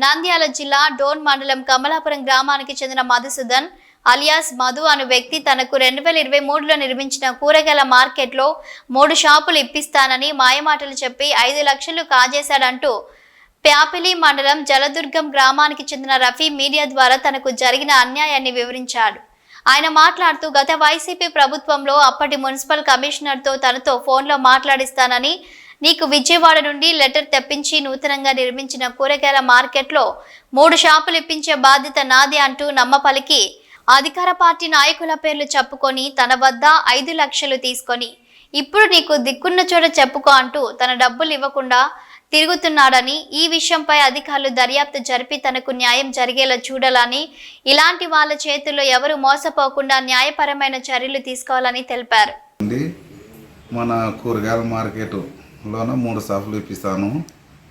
నంద్యాల జిల్లా డోన్ మండలం కమలాపురం గ్రామానికి చెందిన మధుసూదన్ అలియాస్ మధు అనే వ్యక్తి తనకు రెండు వేల ఇరవై మూడులో నిర్మించిన కూరగాయల మార్కెట్లో మూడు షాపులు ఇప్పిస్తానని మాయమాటలు చెప్పి ఐదు లక్షలు కాజేశాడంటూ ప్యాపిలి మండలం జలదుర్గం గ్రామానికి చెందిన రఫీ మీడియా ద్వారా తనకు జరిగిన అన్యాయాన్ని వివరించాడు. ఆయన మాట్లాడుతూ గత వైసీపీ ప్రభుత్వంలో అప్పటి మున్సిపల్ కమిషనర్తో తనతో ఫోన్లో మాట్లాడిస్తానని నీకు విజయవాడ నుండి లెటర్ తెప్పించి నూతనంగా నిర్మించిన కూరగాయల మార్కెట్లో మూడు షాపులు ఇప్పించే బాధ్యత నాది అంటూ నమ్మపలికి అధికార పార్టీ నాయకుల పేర్లు చెప్పుకొని తన వద్ద ఐదు లక్షలు తీసుకొని ఇప్పుడు నీకు దిక్కున్న చోట చెప్పుకో అంటూ తన డబ్బులు ఇవ్వకుండా తిరుగుతున్నాడని ఈ విషయంపై అధికారులు దర్యాప్తు జరిపి తనకు న్యాయం జరిగేలా చూడాలని ఇలాంటి వాళ్ళ చేతుల్లో ఎవరు మోసపోకుండా న్యాయపరమైన చర్యలు తీసుకోవాలని తెలిపారు. మన కూరగాయల లోన మూడు షాపులు ఇప్పిస్తాను.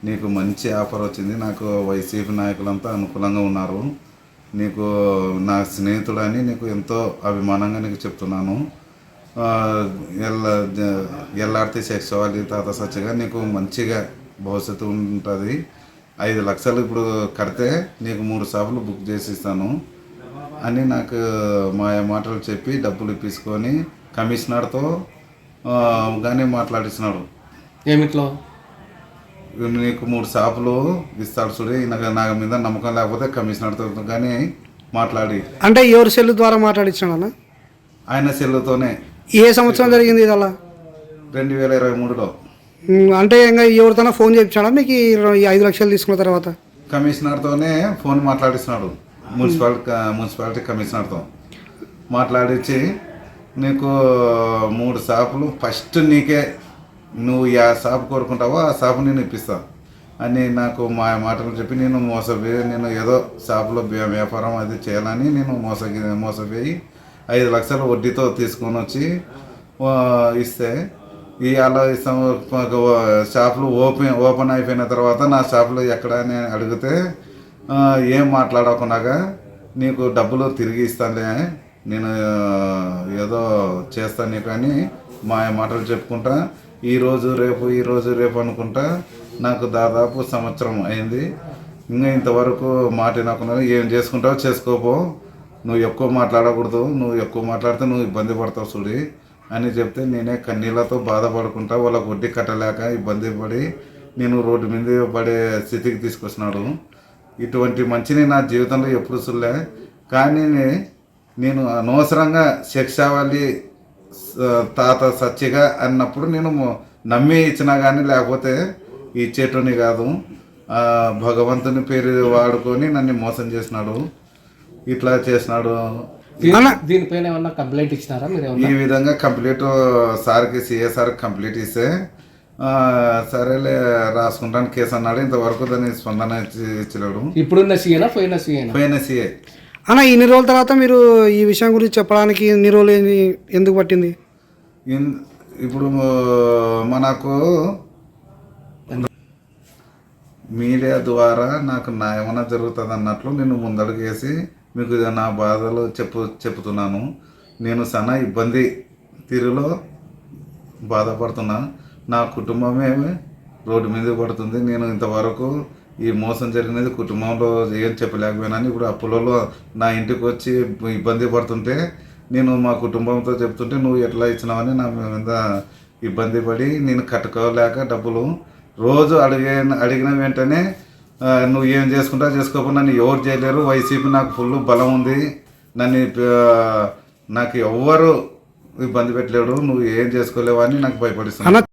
నీకు మంచి ఆఫర్ వచ్చింది. నాకు వైసీపీ నాయకులంతా అనుకూలంగా ఉన్నారు. నీకు నా స్నేహితుడని నీకు ఎంతో అభిమానంగా నీకు చెప్తున్నాను. ఎల్ ఎల్ల జ- తాత సత్యగా నీకు మంచిగా భవిష్యత్తు ఉంటుంది. ఐదు లక్షలు ఇప్పుడు కడితే నీకు మూడు షాపులు బుక్ చేసి ఇస్తాను. అని నాకు మా మాటలు చెప్పి డబ్బులు ఇప్పించుకొని కమిషనర్తో కానీ మాట్లాడిస్తున్నాడు. ఏమిట్లో? నీకు మూడు షాపులు ఇస్తాడు చూడు నాకు నా మీద నమ్మకం లేకపోతే కమిషనర్తో కానీ మాట్లాడి. అంటే ఎవరి సెల్ ద్వారా మాట్లాడించాడు అన్న ఆయన సెల్లుతోనే. ఏ సంవత్సరం జరిగింది ఇది అలా రెండు వేల ఇరవై మూడులో. అంటే ఇంకా ఎవరితోనో ఫోన్ చేయించాడా? మీకు ఈ ఐదు లక్షలు తీసుకున్న తర్వాత? కమిషనర్తోనే ఫోన్ మాట్లాడిస్తున్నాడు. మున్సిపల్ మున్సిపాలిటీ కమిషనర్తో. మాట్లాడించి నీకు మూడు షాపులు ఫస్ట్ నీకే నువ్వు ఆ షాప్ కోరుకుంటావో ఆ షాప్ నేను ఇప్పిస్తాను అని నాకు మా మాటలు చెప్పి నేను మోసపోయి నేను ఏదో షాపులో వ్యాపారం అది చేయాలని నేను మోస మోసపోయి ఐదు లక్షల వడ్డీతో తీసుకొని వచ్చి ఇస్తే ఇవాళ ఇస్తాము షాపులు ఓపెన్ ఓపెన్ అయిపోయిన తర్వాత నా షాపులో ఎక్కడ అని అడిగితే ఏం మాట్లాడకుండా నీకు డబ్బులు తిరిగి ఇస్తానులే నేను ఏదో చేస్తాను నీకు అని మా మాటలు చెప్పుకుంటా ఈరోజు రేపు ఈరోజు రేపు అనుకుంటా నాకు దాదాపు సంవత్సరం అయింది. ఇంకా ఇంతవరకు మాట ఏం చేసుకుంటావో చేసుకోపో. నువ్వు ఎక్కువ మాట్లాడకూడదు నువ్వు ఎక్కువ మాట్లాడితే నువ్వు ఇబ్బంది పడతావు చూడి అని చెప్తే నేనే కన్నీళ్ళతో బాధపడుకుంటా వాళ్ళకు వడ్డీ కట్టలేక ఇబ్బంది పడి నేను రోడ్డు మీద పడే స్థితికి తీసుకొచ్చినాడు. ఇటువంటి మంచిని నా జీవితంలో ఎప్పుడు చూడలే. కానీ నేను అనవసరంగా శిక్షావళి తాత సత్యగా అన్నప్పుడు నేను నమ్మి ఇచ్చినా కానీ లేకపోతే ఇచ్చేటోని కాదు. ఆ, భగవంతుని పేరు వాడుకొని నన్ను మోసం చేసినాడు. ఇట్లా చేసినాడు. దీనిపైన ఏమన్నా కంప్లైంట్ ఇచ్చినారా మీరు ఏమన్నా ఈ విధంగా కంప్లీట్ సార్కి సిఏ సార్ కంప్లీట్ ఇస్తే ఆ, సరేలే రాసుకుంటాను కేసు అన్నాడు ఇంతవరకు దాన్ని స్పందన ఇచ్చి- ఇచ్చినాడు. ఇప్పుడున్న సీఏనా పోయిన సీఏనా? పోయిన సిఏ. అన్న ఇన్ని రోజుల తర్వాత మీరు ఈ విషయం గురించి చెప్పడానికి ఇన్ని రోజులు ఎందుకు పట్టింది? ఇప్పుడు మనకు మీడియా ద్వారా నాకు నా ఏమైనా జరుగుతుంది అన్నట్లు నేను ముందడుగేసి మీకు నా బాధలు చెప్పు చెప్తున్నాను నేను చాలా ఇబ్బంది తీరులో బాధపడుతున్నా. నా కుటుంబమే రోడ్డు మీద పడుతుంది. నేను ఇంతవరకు ఈ మోసం జరిగినది కుటుంబంలో ఏం చెప్పలేకపోయినా ఇప్పుడు అప్పులలో నా ఇంటికి వచ్చి ఇబ్బంది పడుతుంటే నేను మా కుటుంబంతో చెప్తుంటే నువ్వు ఎట్లా ఇచ్చినావని నా మీద ఇబ్బంది పడి నేను కట్టుకోలేక డబ్బులు రోజు అడిగే అడిగిన వెంటనే నువ్వు ఏం చేసుకుంటా చేసుకోకుండా నన్ను ఎవరు చేయలేరు వైసీపీ నాకు ఫుల్ బలం ఉంది నన్ను నాకు ఎవ్వరు ఇబ్బంది పెట్టలేడు నువ్వు ఏం చేసుకోలేవని అని నాకు భయపడిస్తున్నాను